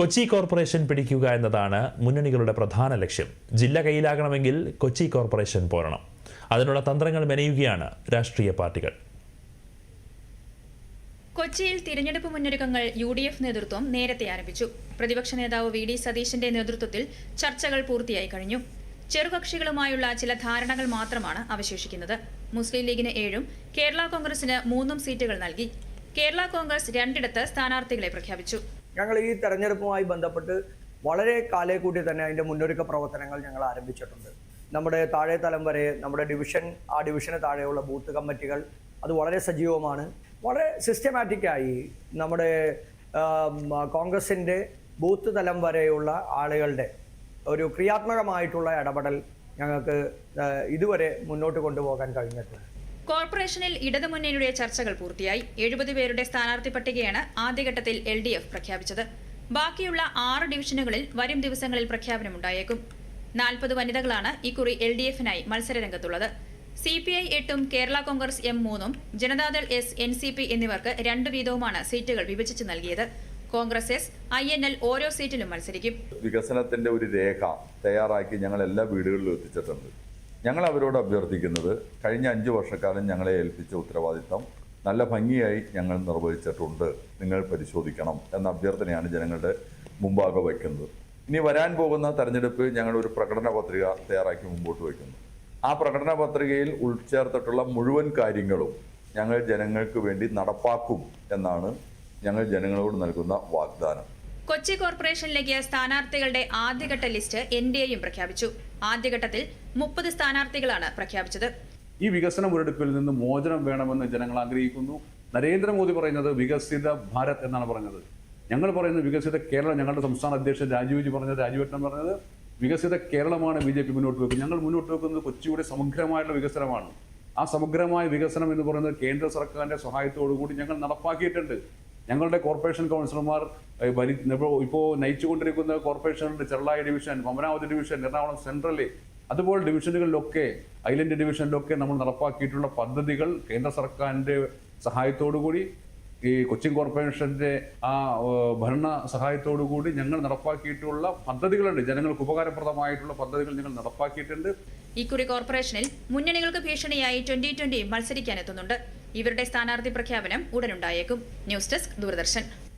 Kochi corporation പിടിക്കുക എന്നതാണ് മുന്നണികളുടെ പ്രധാന ലക്ഷ്യം. ജില്ല കയ്യിലാകണമെങ്കിൽ കൊച്ചി കോർപ്പറേഷൻ പോരണം. അതിനുള്ള തന്ത്രങ്ങൾ മെനയുകയാണ് രാഷ്ട്രീയ പാർട്ടികൾ. കൊച്ചിയിൽ തിരഞ്ഞെടുപ്പ് മുന്നൊരുക്കങ്ങൾ യു ഡി എഫ് നേതൃത്വം നേരത്തെ ആരംഭിച്ചു. പ്രതിപക്ഷ നേതാവ് വി ഡി സതീശന്റെ നേതൃത്വത്തിൽ ചർച്ചകൾ പൂർത്തിയായി കഴിഞ്ഞു. ചെറുകക്ഷികളുമായുള്ള ചില ധാരണകൾ മാത്രമാണ് അവശേഷിക്കുന്നത്. മുസ്ലിം ലീഗിന് ഏഴും കേരള കോൺഗ്രസിന് മൂന്നും സീറ്റുകൾ നൽകി. കേരള കോൺഗ്രസ് രണ്ടിടത്ത് സ്ഥാനാർത്ഥികളെ പ്രഖ്യാപിച്ചു. ഞങ്ങൾ ഈ തെരഞ്ഞെടുപ്പുമായി ബന്ധപ്പെട്ട് വളരെ കാലേ കൂട്ടി തന്നെ അതിന്റെ മുന്നൊരുക്ക പ്രവർത്തനങ്ങൾ ഞങ്ങൾ ആരംഭിച്ചിട്ടുണ്ട്. നമ്മുടെ താഴെ തലം വരെ നമ്മുടെ ഡിവിഷൻ ആ ഡിവിഷന് താഴെയുള്ള ബൂത്ത് കമ്മിറ്റികൾ അത് വളരെ സജീവമാണ്. വളരെ സിസ്റ്റമാറ്റിക്കായി നമ്മുടെ കോൺഗ്രസിന്റെ ബൂത്ത് തലം വരെയുള്ള ആളുകളുടെ ഒരു ക്രിയാത്മകമായിട്ടുള്ള ഇടപെടൽ ഞങ്ങൾക്ക് ഇതുവരെ മുന്നോട്ട് കൊണ്ടുപോകാൻ കഴിഞ്ഞിട്ടുണ്ട്. കോർപ്പറേഷനിൽ ഇടതുമുന്നണിയുടെ ചർച്ചകൾ പൂർത്തിയായി. എഴുപത് പേരുടെ സ്ഥാനാർത്ഥി പട്ടികയാണ് ആദ്യഘട്ടത്തിൽ എൽ ഡി എഫ് പ്രഖ്യാപിച്ചത്. ബാക്കിയുള്ള ആറ് ഡിവിഷനുകളിൽ വരും ദിവസങ്ങളിൽ പ്രഖ്യാപനമുണ്ടായേക്കും. നാൽപ്പത് വനിതകളാണ് ഇക്കുറി എൽ ഡി എഫിനായി മത്സരരംഗത്തുള്ളത്. സി പി ഐ എട്ടും കേരള കോൺഗ്രസ് എം മൂന്നും Janata Dal S N C P എന്നിവർക്ക് രണ്ട് വീതവുമാണ് സീറ്റുകൾ വിഭജിച്ച് നൽകിയത്. Congress S I N L ഓരോ സീറ്റിലും മത്സരിക്കും. വികസനത്തിന്റെ ഒരു രേഖ തയ്യാറാക്കി ഞങ്ങൾ എല്ലാ വീടുകളിലും എത്തിച്ചിട്ടുണ്ട്. ഞങ്ങൾ അവരോട് അഭ്യർത്ഥിക്കുന്നത് കഴിഞ്ഞ അഞ്ച് വർഷക്കാലം ഞങ്ങളെ ഏൽപ്പിച്ച ഉത്തരവാദിത്തം നല്ല ഭംഗിയായി ഞങ്ങൾ നിർവഹിച്ചിട്ടുണ്ട്. നിങ്ങൾ പരിശോധിക്കണം എന്ന അഭ്യർത്ഥനയാണ് ജനങ്ങളുടെ മുമ്പാകെ വയ്ക്കുന്നത്. ഇനി വരാൻ പോകുന്ന തെരഞ്ഞെടുപ്പ് ഞങ്ങൾ ഒരു പ്രകടന പത്രിക തയ്യാറാക്കി മുമ്പോട്ട് വയ്ക്കുന്നു. ആ പ്രകടന പത്രികയിൽ ഉൾച്ചേർത്തിട്ടുള്ള മുഴുവൻ കാര്യങ്ങളും ഞങ്ങൾ ജനങ്ങൾക്ക് വേണ്ടി നടപ്പാക്കും എന്നാണ് ഞങ്ങൾ ജനങ്ങളോട് നൽകുന്ന വാഗ്ദാനം. കൊച്ചി കോർപ്പറേഷനിലേക്ക് സ്ഥാനാർത്ഥികളുടെ ആദ്യഘട്ട ലിസ്റ്റ് എൻ ഡി എയും പ്രഖ്യാപിച്ചു. ആദ്യഘട്ടത്തിൽ മുപ്പത് സ്ഥാനാർത്ഥികളാണ് പ്രഖ്യാപിച്ചത്. ഈ വികസന മുരടിപ്പിൽ നിന്ന് മോചനം വേണമെന്ന് ജനങ്ങൾ ആഗ്രഹിക്കുന്നു. നരേന്ദ്രമോദി പറയുന്നത് വികസിത ഭാരത് എന്നാണ് പറഞ്ഞത്. ഞങ്ങൾ പറയുന്നത് വികസിത കേരളം ഞങ്ങളുടെ സംസ്ഥാന അധ്യക്ഷൻ രാജീവ്ജി പറഞ്ഞത് രാജീവേട്ടൻ പറഞ്ഞത്. വികസിത കേരളമാണ് ബി ജെ പി മുന്നോട്ട് വെക്കുന്നത്. ഞങ്ങൾ മുന്നോട്ട് വെക്കുന്നത് കൊച്ചിയുടെ സമഗ്രമായിട്ടുള്ള വികസനമാണ്. ആ സമഗ്രമായ വികസനം എന്ന് പറയുന്നത് കേന്ദ്ര സർക്കാരിന്റെ സഹായത്തോടു കൂടി ഞങ്ങൾ നടപ്പാക്കിയിട്ടുണ്ട്. ഞങ്ങളുടെ കോർപ്പറേഷൻ കൗൺസിലർമാർ ഭരി ഇപ്പോൾ നയിച്ചുകൊണ്ടിരിക്കുന്ന കോർപ്പറേഷനുണ്ട് ചെറുളായി ഡിവിഷൻ അമരാവതി ഡിവിഷൻ എറണാകുളം സെൻട്രലി അതുപോലെ ഡിവിഷനുകളിലൊക്കെ ഐലൻഡ് ഡിവിഷനിലൊക്കെ നമ്മൾ നടപ്പാക്കിയിട്ടുള്ള പദ്ധതികൾ കേന്ദ്ര സർക്കാരിന്റെ കൂടി ഈ കൊച്ചിൻ കോർപ്പറേഷന്റെ ആ ഭരണ സഹായത്തോടു കൂടി ഞങ്ങൾ നടപ്പാക്കിയിട്ടുള്ള പദ്ധതികളുണ്ട്. ജനങ്ങൾക്ക് ഉപകാരപ്രദമായിട്ടുള്ള പദ്ധതികൾ ഞങ്ങൾ നടപ്പാക്കിയിട്ടുണ്ട്. ഇക്കുറി കോർപ്പറേഷനിൽ മുന്നണികൾക്ക് ഭീഷണിയായി ട്വന്റി ട്വന്റി മത്സരിക്കാനെത്തുന്നുണ്ട് ഇവരുടെ സ്ഥാനാർത്ഥി പ്രഖ്യാപനം ഉടനുണ്ടായേക്കും. News desk Doordarshan.